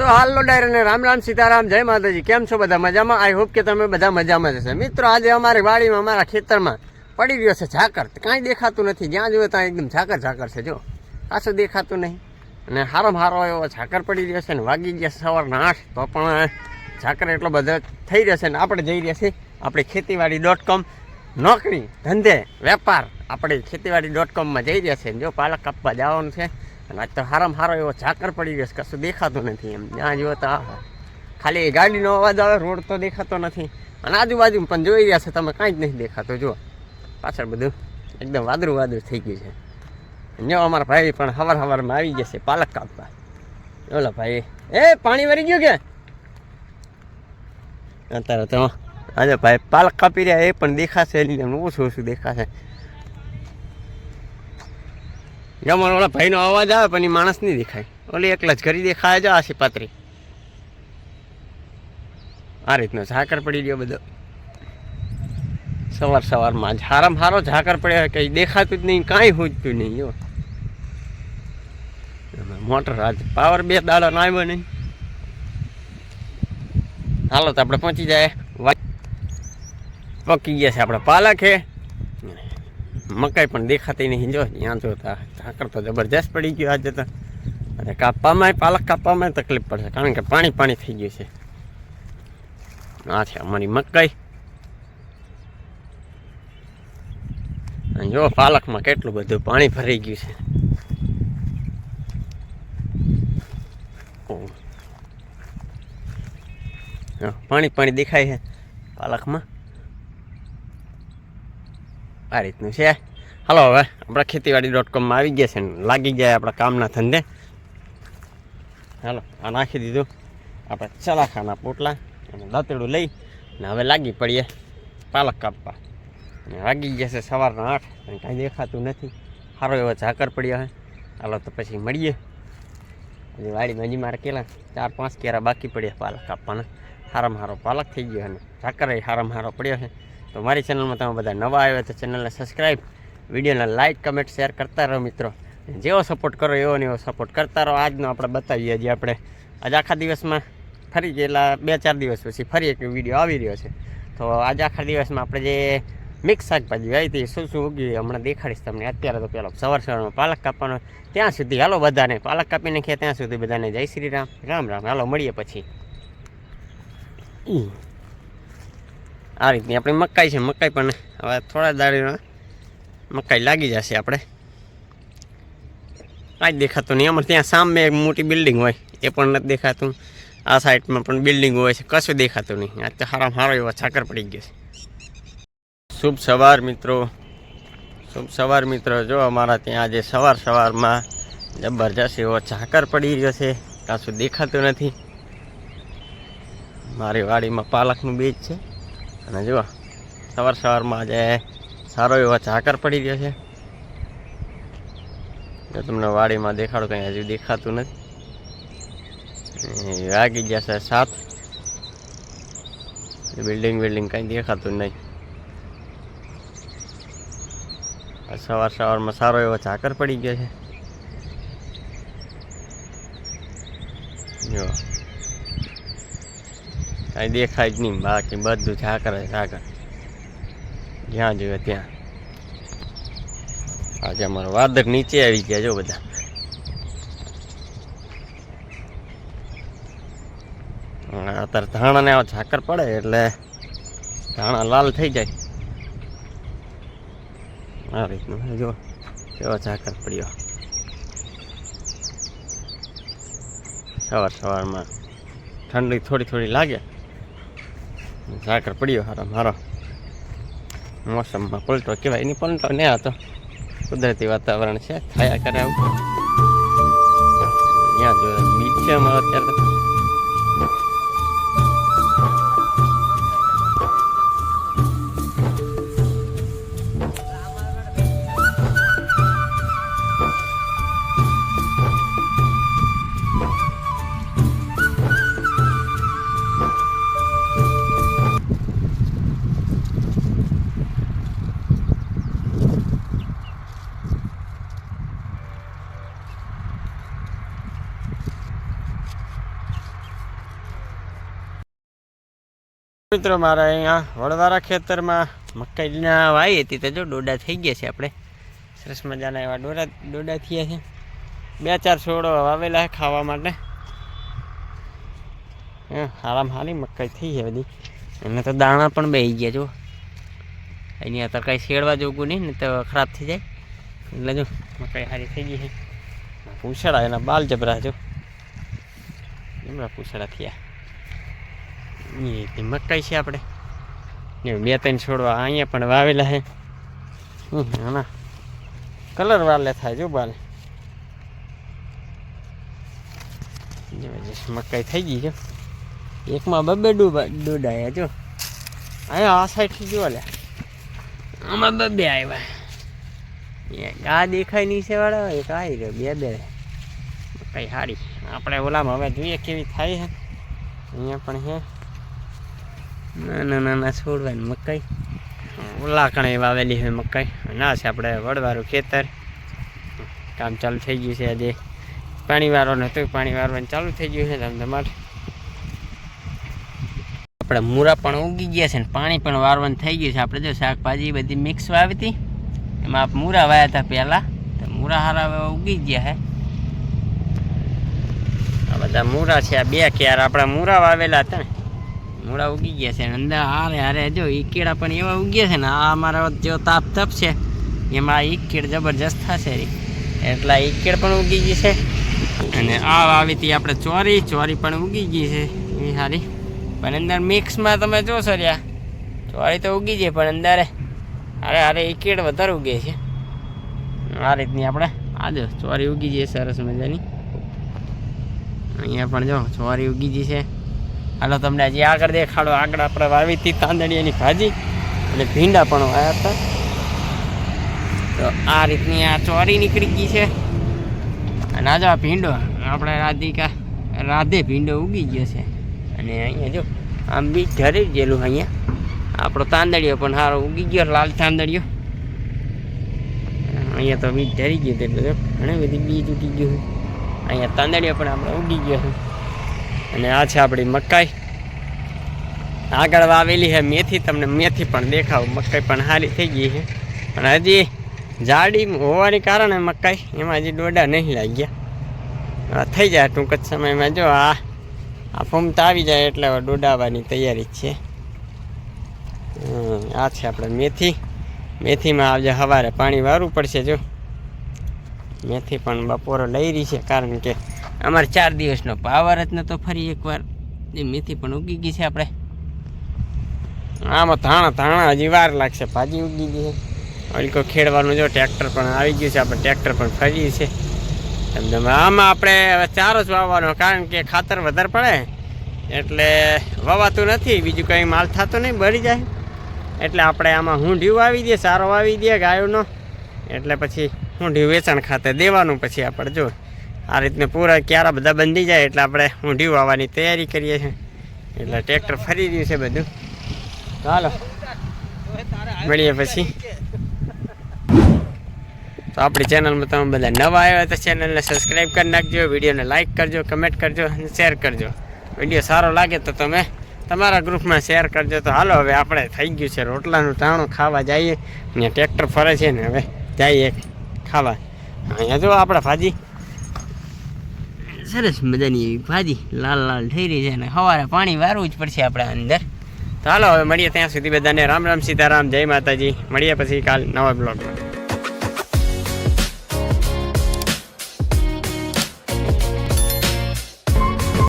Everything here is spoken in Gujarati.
તો હાલો ડાયર અને રામ રામ, સીતારામ, જય માતાજી. કેમ છો બધા? મજામાં? આઈ હોપ કે તમે બધા મજામાં જ હશે. મિત્રો, આજે અમારી વાડીમાં, અમારા ખેતરમાં પડી રહ્યો છે ઝાકર. કાંઈ દેખાતું નથી. જ્યાં જોયો ત્યાં એકદમ ઝાકર ઝાકર છે જો કાશું દેખાતું નહીં. અને હારો હારો એવો ઝાકર પડી રહ્યો છે ને વાગી ગયા સવારના આઠ. તો પણ ઝાકર એટલો બધો થઈ રહ્યો છે ને આપણે જઈ રહ્યા છીએ આપણે ખેતીવાડી ડોટ કોમ નોકરી, ધંધે, વેપાર આપણે ખેતીવાડી ડોટ કોમમાં જઈ રહ્યા છે જો પાલક કાપવા જવાનું છે. અને આજ તો હારામાં હારો એવો ઝાકર પડી ગયો છે, કશું દેખાતું નથી એમ. જ્યાં જુઓ તો ખાલી ગાડીનો અવાજ આવે, રોડ તો દેખાતો નથી. અને આજુબાજુ પણ જોઈ રહ્યા છે તમે, કાંઈ જ નહીં દેખાતું, જુઓ. પાછળ બધું એકદમ વાદળું વાદળું થઈ ગયું છે. જો અમારા ભાઈ પણ હવાર હવારમાં આવી જશે પાલક કાપવા. ઓલા ભાઈ, એ, પાણી વરી ગયું કે અત્યારે તો આજે ભાઈ પાલક કાપી રહ્યા, એ પણ દેખાશે એની ઓછું ઓછું દેખાશે. અમારા ઓલા ભાઈનો અવાજ આવે પણ એ માણસ નહીં દેખાય. ઓલી એકલા જ ઘરી દેખાય જ આશી પાત્રી. આ રીતનો ઝાકર પડી ગયો બધો. સવાર સવારમાં હારામ હારો ઝાકર પડ્યો કંઈ દેખાતું જ નહીં, કાંઈ હોજતું નહીં જો મોટર આજ પાવર બે દાડો ના આવ્યો નહીં. હાલો તો આપણે પહોંચી જાય. પકી ગયા છે આપણે પાલક છે મકાઈ પણ દેખાતી નહીં. જો ત્યાં જોતા ઝાકર તો જબરજસ્ત પડી ગયું આજે તો. અને કાપવામાં પાલક કાપવામાં તકલીફ પડશે કારણ કે પાણી પાણી થઈ ગયું છે. આ છે અમારી મકાઈ. અને જો પાલકમાં કેટલું બધું પાણી ભરાઈ ગયું છે. ઓહ. હા, પાણી પાણી દેખાય છે પાલકમાં. આ રીતનું છે. હાલો હવે, આપણા ખેતીવાડી ડોટ કોમમાં આવી ગયા છે ને લાગી ગયા આપણા કામના ધંધે. હાલો, આ નાખી દીધું. આપણે ચલાખાના પોટલા અને દાંતડું લઈ ને હવે લાગી પડીએ પાલક કાપવા. અને વાગી ગયા છે સવારના આઠ, અને કાંઈ દેખાતું નથી. સારો એવો ઝાકર પડ્યો હે હાલો તો પછી મળીએ. હજી વાડીમાં હજી મારે કેલા ચાર, પાંચ કેરા બાકી પડ્યા પાલક કાપવાના. હારામાં હારો પાલક થઈ ગયો અને ઝાકર હારામાં હારો પડ્યો છે. તો મારી ચેનલમાં તમે બધા નવા આવ્યા તો ચેનલને સબસ્ક્રાઈબ વિડીયોને લાઇક કમેન્ટ શેર કરતા રહો મિત્રો. જેવો સપોર્ટ કરો એવો ને એવો સપોર્ટ કરતા રહો. આજનો આપણે બતાવીએ જે આપણે. આજ આખા દિવસમાં ફરી ગયેલા બે ચાર દિવસ પછી ફરી એક વીડિયો આવી રહ્યો છે. તો આજ આખા દિવસમાં આપણે જે મિક્સ શાકભાજી આવી હતી શું શું ઉગી હમણાં દેખાડીશ તમને. અત્યારે તો પેલો સવાર સવારમાં પાલક કાપવાનો. ત્યાં સુધી હાલો બધાને. પાલક કાપી નાખીએ ત્યાં સુધી બધાને જય શ્રી રામ. રામ રામ. હાલો, મળીએ પછી. આ રીતની. આપણી મકાઈ છે, મકાઈ પણ હવે થોડા દાડીમાં મકાઈ લાગી જશે આપણે. કાંઈ દેખાતું નહીં. અમારે ત્યાં સામે એક મોટી બિલ્ડિંગ હોય, એ પણ નથી દેખાતું. આ સાઈડમાં પણ બિલ્ડિંગ હોય છે, કશું દેખાતું નહીં. આજ તો સારામાં સારો એવો છાકર પડી ગયો છે. શુભ સવાર મિત્રો. શુભ સવાર મિત્રો. જો અમારા ત્યાં આજે સવાર સવારમાં જબરજસ્ત એવો ઝાકર પડી ગયો છે. કાશું દેખાતું નથી. મારી વાડીમાં પાલકનું બીજ છે. અને જુઓ, સવાર સવારમાં આજે સારો એવો ઝાકર પડી ગયો છે. જો તમને વાડીમાં દેખાડો કંઈ હજુ દેખાતું નથી. વાગી ગયા છે સાત. બિલ્ડિંગ બિલ્ડિંગ કંઈ દેખાતું નહીં. સવાર સવારમાં સારો એવો ઝાકર પડી ગયો છે જો કાંઈ દેખાય જ નહીં, બાકી બધું ઝાકર જ ઝાકર. જ્યાં જોઈએ ત્યાં. આજે અમારો વાદળ નીચે આવી ગયા જો બધા. અત્યારે ધાણાને આવા ઝાકર પડે એટલે ધાણા લાલ થઈ જાય. આ રીતનું જો. કેવો ઝાકર પડ્યો. સવાર સવારમાં ઠંડી થોડી થોડી લાગે. ઝાકર પડ્યો હારો, મારો મોસમમાં પલટો કહેવાય, એની પલટો ને હતો કુદરતી વાતાવરણ છે, થયા કરે આવું. ત્યાં જો અમારો અત્યારે મિત્રો, મારા અહીંયા વડવારા ખેતરમાં મકાઈના વાવી હતી તો જો ડોડા થઈ ગયા છે આપણે. સરસ મજાના એવા ડોડા ડોડા થયા છે. બે ચાર છોડો વાવેલા છે ખાવા માટે. હારામ હારી મકાઈ થઈ છે બધી. એને તો દાણા પણ બે ગયા જો એની અત્યારે કાંઈ શેડવા જોગું નહીં ને તો ખરાબ થઈ જાય. એટલે જો, મકાઈ હારી થઈ ગઈ છે. પૂછડા એના બાલ જબરા જો એમના પૂછડા થયા. એ મકાઈ છે આપણે? બે ત્રણ છોડવા અહીંયા પણ વાવેલા છે. આના કલર વાલે થાય જો બાલે. મકાઈ થઈ ગઈ છે એકમાં બબે ડોડાયા જો. અહીંયા આ સાઈડથી જો લે. આમાં બબે આવ્યા એક આ દેખાય નીચે વાળા એક આવી રહ્યો, બે બે. મકાઈ સારી આપણે ઓલામાં હવે જોઈએ કેવી થાય છે. અહીંયા પણ છે. નાના નાના છોડવાની મકાઈ. ઓલા કણે વાવેલી હોય મકાઈ. ના, છે આપણે વડવાળું ખેતર. કામ ચાલુ થઈ ગયું છે આજે. પાણી વારવાનું હતું, પાણી વારવાનું ચાલુ થઈ ગયું છે ધમધમાટ. આપણે મૂરા પણ ઉગી ગયા છે ને પાણી પણ વારવાનું થઈ ગયું છે. આપણે જો શાકભાજી બધી મિક્સ વાવી હતી એમાં મૂરા વાયા હતા પહેલાં. તો મૂરા હારા ઉગી ગયા છે. આ બધા મૂરા છે, આ બે ક્યાર આપણા મૂરા વાવેલા હતા ને. મૂળા ઉગી ગયા છે અંદર હારે હારે જો એ કેળા પણ એવા ઉગ્યા છે ને, આ મારા જો તાપ તપ છે, એમાં આ ઈકેળ જબરજસ્ત થશે એટલા ઈકેળ પણ ઉગી ગઈ છે. અને આ આવી હતી આપણે ચોરી ચોરી પણ ઉગી ગઈ છે. એ સારી પણ અંદર મિક્સમાં તમે જોશો રહ્યા ચોરી તો ઉગી જાય પણ અંદર અરે અરે કેળ વધારે ઉગે છે. આ રીતની આપણે આ જો ચોરી ઉગી જઈએ સરસ મજાની. અહીંયા પણ જો ચોરી ઉગી ગઈ છે. હાલો, તમને હજી આગળ દેખાડો. આગળ આપણે વાવી હતી તાંદડીયાની ભાજી અને ભીંડા પણ વાયા હતા. તો આ રીતની આ ચોરી નીકળી ગઈ છે. અને આજે આ ભીંડો, આપણે રાધિકા, રાધે ભીંડો ઉગી ગયો છે. અને અહીંયા જો આમ બી ધરી ગયેલું અહીંયા. આપણો તાંદડીયો પણ સારો ઉગી ગયો, લાલ તાંદળિયો. અહીંયા તો બીજ ધરી ગયું એટલે ઘણી બધી બીજ ઉગી ગયું અહીંયા તાંદડીયો પણ આપણે ઉગી ગયો છે. અને આ છે આપણી મકાઈ. આગળ વાવેલી છે મેથી, તમને મેથી પણ દેખાવ. મકાઈ પણ સારી થઈ ગઈ છે. પણ હજી જાડી હોવાને કારણે મકાઈ એમાં હજી ડોડા નહીં લાગ્યા. થઈ જાય ટૂંક જ સમયમાં. જો આ આ ફૂમતા આવી જાય એટલે હવે ડોડાવવાની તૈયારી છે. આ છે આપણે મેથી. મેથીમાં આજે સવારે પાણી વારવું પડશે, જો. મેથી પણ બપોરે લઈ રહી છે, કારણ કે અમારે ચાર દિવસનો પાવર જ નહોતો ફરી એકવાર. એ મેથી પણ ઉગી ગઈ છે આપણે. આમાં ધાણા ધાણા હજી વાર લાગશે, ભાજી ઉગી ગઈ છે. હલકો ખેડવાનું જો ટ્રેક્ટર પણ આવી ગયું છે, આપણે ટ્રેક્ટર પણ ફરી છે તમને આમાં આપણે હવે ચારો જ વાવવાનો, કારણ કે ખાતર વધારે પડે. એટલે વવાતું નથી, બીજું કંઈ માલ થતો નહીં, બળી જાય. એટલે આપણે આમાં હુંઢિયું વાવી દઈએ, સારો વાવી દઈએ ગાયોનો. એટલે પછી હુંઢિયું વેચાણ ખાતે દેવાનું, પછી આપણે જો આ રીતને પૂરા ક્યારા બધા બંધી જાય એટલે આપણે ઊંઢી વાવવાની તૈયારી કરીએ છીએ. એટલે ટ્રેક્ટર ફરી રહ્યું છે બધું. ચાલો, મળીએ પછી. તો આપણી ચેનલમાં તમે બધા નવા આવ્યા તો ચેનલને સબસ્ક્રાઈબ કરી નાખજો, વિડીયોને લાઇક કરજો કમેન્ટ કરજો અને શેર કરજો. વીડિયો સારો લાગે તો તમે તમારા ગ્રુપમાં શેર કરજો. તો હાલો, હવે આપણે થઈ ગયું છે રોટલાનું ટાણું ખાવા જઈએ. અહીંયા ટ્રેક્ટર ફરે છે ને, હવે જઈએ ખાવા. અહીંયા જો આપણે ભાજી. સરસ મજાની ભાજી લાલ લાલ થઈ રહી છે અને સવારે પાણી વારવું જ પડશે આપણે અંદર. તો હાલો, હવે મળીએ ત્યાં સુધી બધાને. રામ રામ સીતારામ, જય માતાજી. મળીએ પછી કાલ નવા બ્લોગમાં.